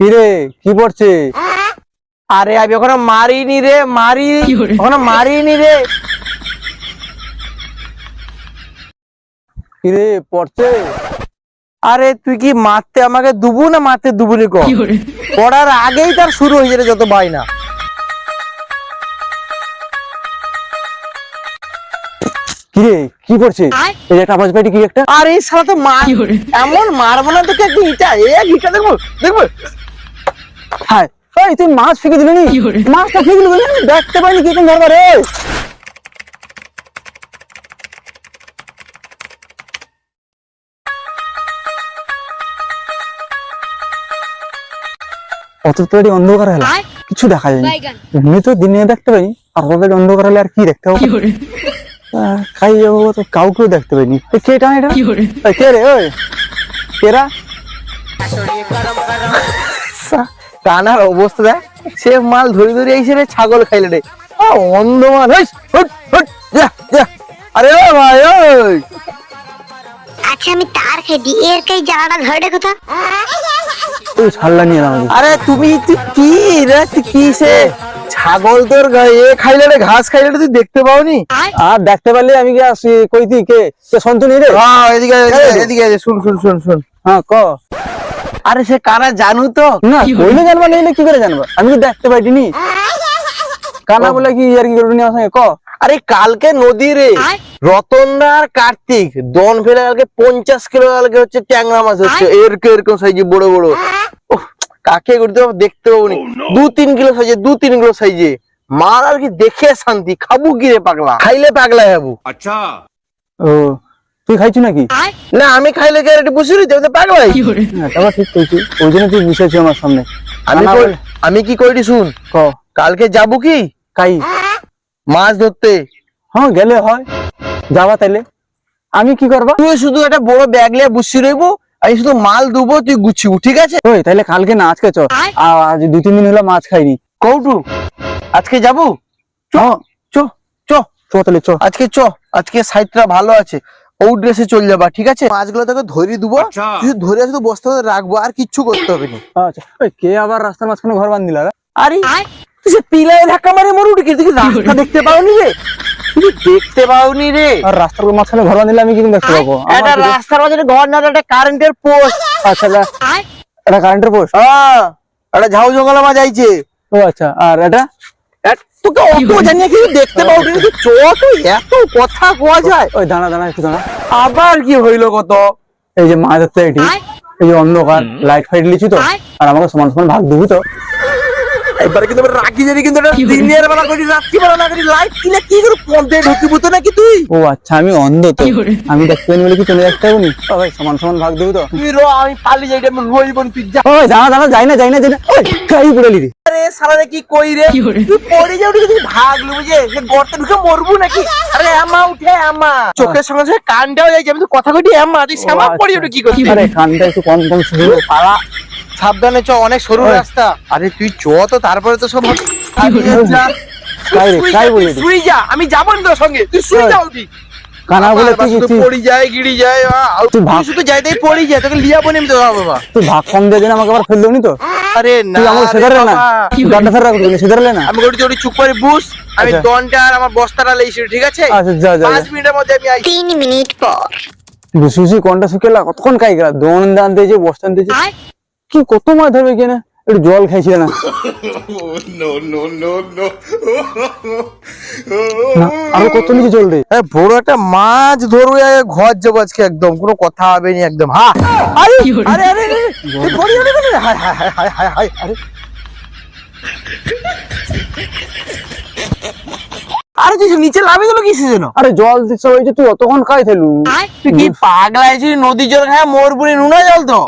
কিরে কি পড়ছে? আরে আমি ওখানে মারিনি রে মারি। ওখানে মারিনি রে। কিরে পড়ছে? আরে তুই কি মারতে আমাকে দুবু না মারতে দুবুনি কর? পড়ার আগেই তার শুরু হয়ে যাবে যত বাইনা কিরে কি পড়ছে? এই একটা আওয়াজ পাইটি কি একটা? আরে এই শালা তো মার এমন মারবো না তোকে একটা ইটা এ ইটা দেখব? দেখব? হ্যাঁ তুই মাছ ফেঁকে দিলি মাছটা ফেঁকে দিলি দেখতে পাইনি কি রে? অন্ধকার হলো। কিছু দেখা যায়নি। এমনি তো দিনে দেখতে পাইনি আর অত অন্ধকার হলে আর কি দেখতে পাবো খাই যাব তো কাউকেও দেখতে পাইনি। কে এটা এটা? কে রে ওই? কেরা কানার অবস্থা দেখ সে মাল ধরে ধরে এই রে ছাগল খাইলে রে। অন্ধ মাল হেস, হুট, হুট, যা, যা। আরে ও ভাই ওই আচ্ছা আমি তার খেটি এর কাই জ্বালাটা ধরে কোথা? তুই ছাড়লা নিয়ে আরে তুমি তুই কি রে তুই কি সে ছাগল তোর গায়ে খাইলে রে ঘাস খাইলে তুই দেখতে পাওনি? আর দেখতে পারলে আমি কি আসি কইতি কে? কে সন্তুনি রে? হ্যাঁ এদিকে এদিকে, এদিকে এদিকে, শুন শুন শুন শুন। হ্যাঁ ক? আরে সে কারা জানু তো? না কইলে জানবা না কি করে জানব? আমি কি দেখতে পাইনি কানা বলে কি আর কি সঙ্গে ক? আরে কালকে নদী রে। রতনদা আর কার্তিক দন ফেলে কালকে পঞ্চাশ কিলো কালকে হচ্ছে ট্যাংরা মাছ হচ্ছে। এরকম এরকম সাইজে বড় বড়? কাকে করতে পারব দেখতে পাবো নি oh, দু তিন কিলো সাইজে দু তিন কিলো সাইজে মার আর কি দেখে শান্তি খাবু কি রে পাগলা? খাইলে পাগলা হব। আচ্ছা। ও। তুই খাইছু নাকি? না আমি খাইলে কে একটু বুঝি আমি তো পাগলাই হ্যাঁ তারপর ঠিক কইছি। ওই জন্য তুই বসেছি আমার সামনে। আমি কি করি শুন? ক? কালকে যাব কি? কাই? মাছ ধরতে। হ্যাঁ গেলে হয়। যাবা তাইলে। আমি কি করবা? তুই শুধু একটা বড় ব্যাগ নিয়ে বসে রইবো আমি শুধু মাল দেবো তুই গুছিবো ঠিক আছে? ওই তাইলে কালকে না আজকে চ আ- আজ দুই তিন দিন হলো মাছ খাইনি। কৌটু আজকে যাব? হ্যাঁ চ। চ। চ। তাহলে চ। আজকে চ। আজকে সাইডটা ভালো আছে। ও ড্রেসে চলে যাবা ঠিক আছে? মাছগুলো তোকে ধরে দেবো আচ্ছা। তুই ধরে শুধু বস্তা রাখব আর কিচ্ছু করতে হবে না। আচ্ছা কে আবার রাস্তার মাঝখানে ঘর বান্ধিলা? আরে তুই সে পিলায় ধাক্কা মারে মরুটি কি তুই রাস্তা দেখতে পাওনি রে? দেখতে পাওনি রে? আর রাস্তার মাঝখানে ঘর বান্ধিলে আমি কি করে দেখতে পাবো? একটা রাস্তার মাঝে ঘর না একটা কারেন্টের পোস্ট আচ্ছা এটা- এটা কারেন্টের পোস্ট হ্যাঁ একটা ঝাউ জঙ্গলে মাছ আইছে ও আচ্ছা। আর এটা? তোকে অত জানিয়ে কি দেখতে পাও কিন্তু চোখ এত কথা কোয়া যায়? ওই দাঁড়া দাঁড়া একটু দাঁড়া। আবার কি হইল কত? এই যে মাছ ধরতে এটি এই যে অন্ধকার লাইট ফাইট লিচি তো আর আমাকে সমান সমান ভাগ দিবি তো। এবারে কিন্তু রাখি জানি কিন্তু এটা দিনের বেলা করি রাত্রি বেলা না করি লাইট কিনে কি করে পর্দায় ঢুকিব তো নাকি তুই? ও আচ্ছা আমি অন্ধ তো। আমি দেখতে পাইনি বলে কি চলে দেখতে পাবো ভাই সমান সমান ভাগ দিবি তো। তুই রো আমি পালিয়ে যাই আমি রইব তুই যা। ওই দাঁড়া দাঁড়া যাই না যাই না যাই না। ওই কাই পড়ে রে রে সালারে কি কই রে? তুই পড়ে যাও তুই ভাগলু বুঝে যে গর্তে ঢুকে মরবু নাকি? আরে আমা উঠে আমা চোখের সঙ্গে সঙ্গে কানটাও যাই আমি তো কথা কইটি আমা তুই শ্যামা পড়ে আচ্ছা। কি করছিস আরে কানটা একটু কম কম শুরু পালা। সাবধানে চ অনেক সরু রাস্তা। আরে তুই চ তো তারপরে তো সব আমি যাব না তোর সঙ্গে তুই শুই ওই। যা উঠি কানা বলে তুই পড়ি যায় গিড়ি যায় তুই তুই ভাগ- শুধু যাইতেই পড়ি যায় তোকে লিয়া বনে আমি তো বাবা। তুই ভাগ কম দিয়ে দিন আমাকে আবার ফেল দেবনি তো? আরে না তুই আমাকে সেদারে না? বাবা। ফেরা করবি সেদারলে না? আমি ওটি ওটি চুপ করে বুঝ আমি আচ্ছা। দনটা আর আমার বস্তাটা লেইছি ঠিক আছে? আচ্ছা যা যা পাঁচ মিনিটের মধ্যে আমি মিনিট পর। কোনটা শুকেলা কতক্ষণ খাই গেলা দোন দান দিয়েছে বস্তান দিয়েছে কি কত মাছ ধরবে কিনা একটু জল খাইছিল না? আরও কত নিচে জল রে এ, বড় একটা মাছ ধরবে আগে ঘর যাব আজকে একদম কোনো কথা হবে না একদম হ্যাঁ আরে আরে আরে আরে, হায়, হায়, হায়, হায়, হায়, হায়, আরে। আরে তুই নিচে লাভে গেল আরে জল দিচ্ছ ওই যে তুই অতক্ষণ খাই থেলু তুই কি পাগলা নদীর জল খায় মোর বুড়ি নুনা জল তো।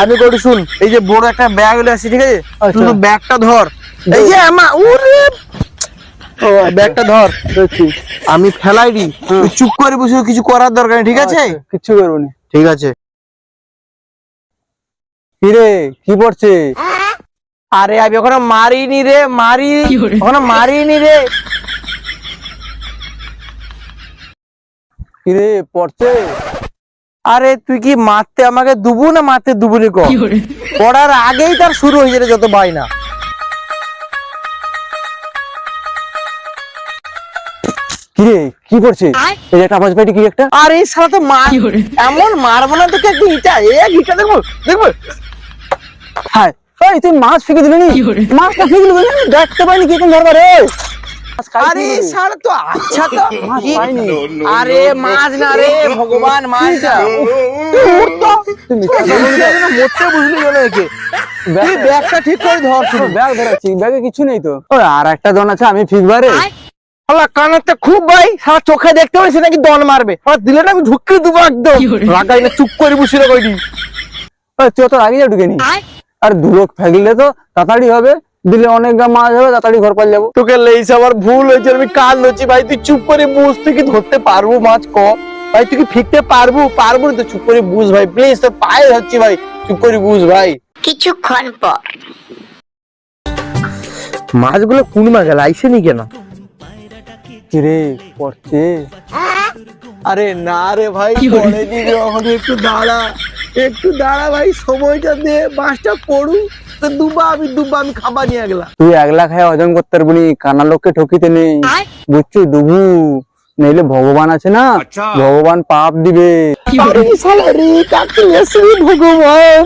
আমি করি শুন এই যে বড় একটা ব্যাগ হলে আসি ঠিক আছে? আচ্ছা। শুধু ব্যাগটা ধর। এই যে আমা উরে! ব্যাগটা ধর। আমি ফেলাই দি। চুপ করে বসে কিছু করার দরকার নেই ঠিক আছে? আচ্ছা, কিচ্ছু করব না। ঠিক আছে। কিরে কি পড়ছে? আরে আমি ওখানে মারিনি রে মারি ওখানে মারিনি রে। কিরে পড়ছে? আরে তুই কি মারতে আমাকে দুবু না মারতে দুবুনি কর? পড়ার আগেই তার শুরু হয়ে যাবে যত বাইনা কি রে কি করছে এই যে একটা আওয়াজ পাইটি কি একটা? আর এই সালা তো মার এমন মারবো না তোকে একটু ইটা এক ইটা দেখব দেখব। হ্যাঁ ওই তুই মাছ ফেঁকে দিলি নি? মাছটা ফেঁকে দিলি দেখতে পাইনি কি কোন ধরবা রে আরে রে। সালা তো আচ্ছা তো আরে মাছ না রে ভগবান মাছ না। মরতে বুঝলি একে ব্যাগটা ঠিক করে ধর শুধু ব্যাগ ধরাচ্ছি ব্যাগে কিছু নেই তো ওই আর একটা জন আছে আমি ফিকবা রে কানাতে খুব ভাই সারা চোখে দেখতে পাই সে নাকি দন মারবে আর দিলে না আমি ঢুকিয়ে দেবো একদম লাগাই না চুপ করে বসে রে কইটি ওই তুই তো আগে যা ঢুকে নি আর দুলোক ফেগলে তো তাড়াতাড়ি হবে দিলে অনেক গা মাছ হবে তাড়াতাড়ি ঘর পাল যাব। তোকে লেইস আমার ভুল হয়েছে আমি কান ধরছি ভাই তুই চুপ করে বুঝ তুই কি ধরতে পারব মাছ ক? ভাই তুই কি ফিরতে পারব? পারব না তো চুপ করে বুঝ ভাই। প্লিজ তোর পায়ে ধরছি ভাই। চুপ করে বুঝ ভাই। কিছুক্ষণ পর। মাছগুলো কোন মাছ গেল আইসেনি কেন? কিরে পড়ছে? আরে না রে ভাই পরে দিবি এখন একটু দাঁড়া। একটু দাঁড়া ভাই সময়টা দে মাছটা পড়ু তো দুবা আমি দুবা আমি খাবার নিয়ে গেলাম তুই একলা খায় হজম করতে পারবি কানা লোককে ঠকিতে নেই বুঝছ ডুবু নইলে ভগবান আছে না? ভগবান পাপ দিবে। আরে শালা রে কাকে এসে ভগবান?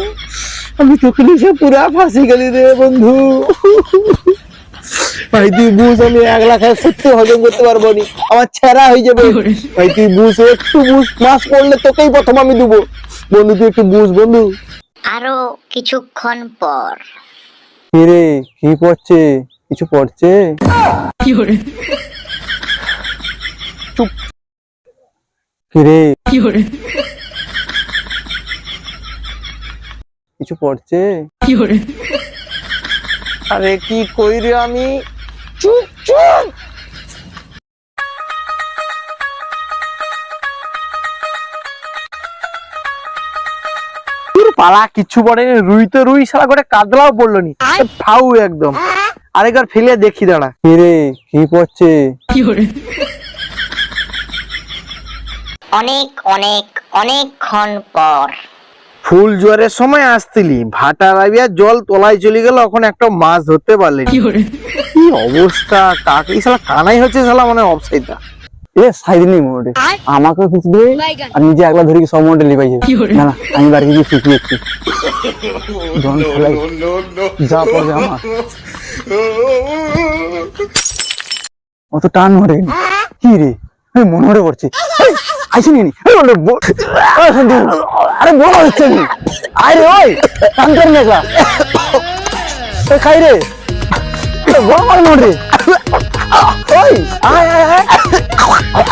আমি তোকে লিখে পুরা ফাঁসি গেলি রে বন্ধু। ভাই তুই বুঝ আমি এক লাখ সত্যি হজম করতে পারব নি। আমার ছেঁড়া হয়ে যাবে। ভাই তুই বুঝ একটু বুঝ মাছ পড়লে তোকেই প্রথম আমি দেবো। বন্ধু তুই একটু বুঝ বন্ধু। আরও কিছুক্ষণ পর। কিরে কি পড়ছে? কিছু পড়ছে? কিরে? কিছু পড়ছে? আরে কি কই রে আমি? চুপ চুপ! পালা কিচ্ছু পড়েনি রুই তো রুই সারা করে কাদলাও পড়ল নি ফাউ একদম। আরেকবার ফেলে দেখি দাঁড়া। কিরে কি পড়ছে? অনেক অনেক অনেকক্ষণ পর। ফুল জোয়ারের সময় আসতিলি ভাটা লাভিয়া জল তলায় চলে গেল এখন একটা মাছ ধরতে পারলি। কি অবস্থা? কাকে শালা কানাই হচ্ছে শালা মানে অফসাইডটা এ সাইড নেই মোটে। আমাকে কিছু দে আর নিজে একলা ধরে কি সব মোটে লিবাই যাবে। না না আমি বাড়ি গিয়ে শিখি একটু জন ফেলাই no, no, যা পড়বে আমার। অত টান মরে। কি রে? এই মনে মরে পড়ছে আইসিনি আরে বল হচ্ছে নি। আরে ওই টান করে খাই রে। মরে ওই আয় আয় আয়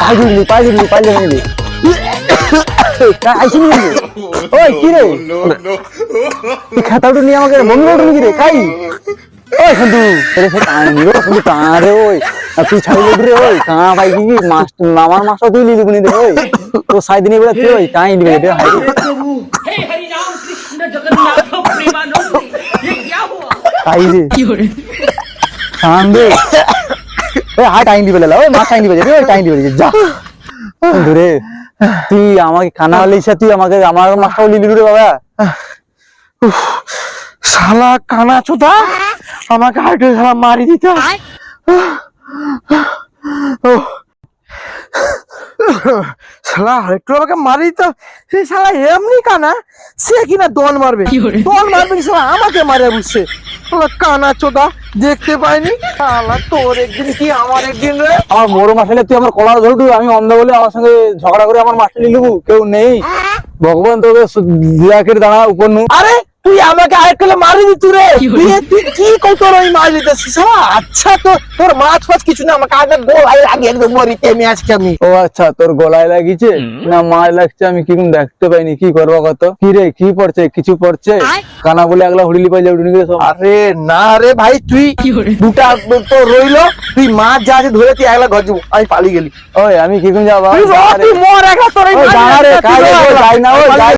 আয় দিলি পাই দিলি পাই দিলি আইসিনি নি ওই কি রে No, no. তুই খাতাটা নিয়ে আমাকে বন্ধ করে কি রে খাই ওই সন্দু তোরে সে টান নিলো সন্দু টান রে ওই আর তুই ছাড়িলে রে ওই কাঁ ভাই কি কি মাছ আমার মাছটা তুই লিলি গুনি দে ওই তো সাই দিনে বলে তুই ওই টাই দিবে রে হাই हे हरि राम कृष्ण जगन्नाथ प्रेमानंद ये क्या हुआ খাই রে টান দে আমাকে খানা হলে তুই আমাকে, আমার মাছটাও লিলি রে, বাবা। শালা কানা চোদা, আমাকে হাইটে শালা মারি দিত শালা একটু আমাকে মারি দিত সে শালা এমনি কানা? সে কিনা দল মারবে? দল মারবে শালা? আমাকে মারে বুঝছে কানা চোদা দেখতে পাইনি? শালা তোর একদিন কি আমার একদিন রে? আমার তুই আমার কলার ধরবি আমি অন্ধ বলে আমার সঙ্গে ঝগড়া করে আমার মাছটা নিয়ে নেব কেউ নেই। ভগবান তোকে দিয়াকের দাঁড়া উপর নু আরে তুই আমাকে কিলো মারি দিতু রে। তুই কি কই তোর ওই মাছ দিতেছিস শালা আচ্ছা তো তোর মাছ ফাছ কিছু না আমাকে আগে গোল আগে একদম মরিতে আমি আজকে আমি। ও আচ্ছা তোর গলায় লাগিছে না মাছ লাগছে আমি কি দেখতে পাইনি কি করব কত? কি রে কি পড়ছে কিছু পড়ছে? কানা বলে একলা হুড়িলি পাই যাবে উঠে সব। আরে না রে ভাই তুই দুটা তো রইল তুই মাছ যা আছে ধরে তুই একলা ঘর যাব। আমি পালিয়ে গেলি। ওই আমি কি কোন যাব? তুই মর একলা তোর যাই না ওই